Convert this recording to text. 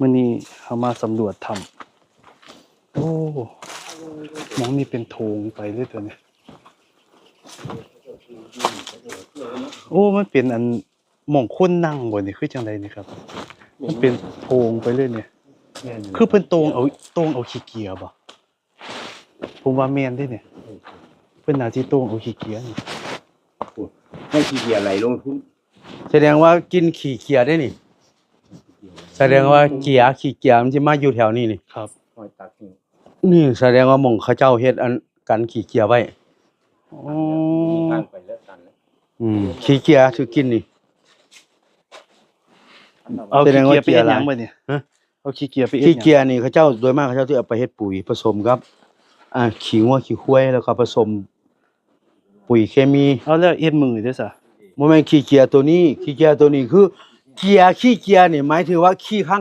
มื่อนี้เขามาสำรวจถ้ำโอ้หมองนี่เป็นโถงไปเลยตัวเนี้ยโอ้ มันเป็นอันหม่องคนนั่งบ่นี่คือจังไดนี่ครับ มันเป็นโถงไปเลยเนี่ย คือเพิ่นโตรงเอาโตรงเอาขี้เกียจบ่ผมว่าแม่นเด้เนี่ย เพิ่นน่าสิโตรงเอาขี้เกียจนี่ให้ขี้เกียจไหลลงทุนแสดงว่ากินขี้เกียจได้นี่ แสดงว่าเกียร์ขี้เกียจมันสิมาอยู่แถวนี้นี่ ครับหอยตักนี่นี่แสดงว่าหม่องเขาเจ้าเฮ็ดอันกันขี้เกียจไว้อ๋อทางไปแล้วกันแล้วอืมขี้เกียจคือกินนี่ เอาแสดขี้งว่าเกียจไปเฮ็ดหยังเกียร์อะไรบ่เนี่ยฮะ เอาขี้เกียจไปเฮ็ดหขี้ยังเกียจนี่เขาเจ้าโดยมากเขาเจ้าสิเอาไปเฮ็ดปุ๋ยผสมกับ อ่าขี้งัวขี้ควายแล้วก็ผสม ปุ๋ยเคมี เอาแล้วเฮ็ดมือเด้อซะบ่แม่นขี้เกียจตัวนี้ขี้เกียจตัวนี้คือ เกียร์ขี้เกียร์เนี่ยหมายถึงว่าขี้ข้าง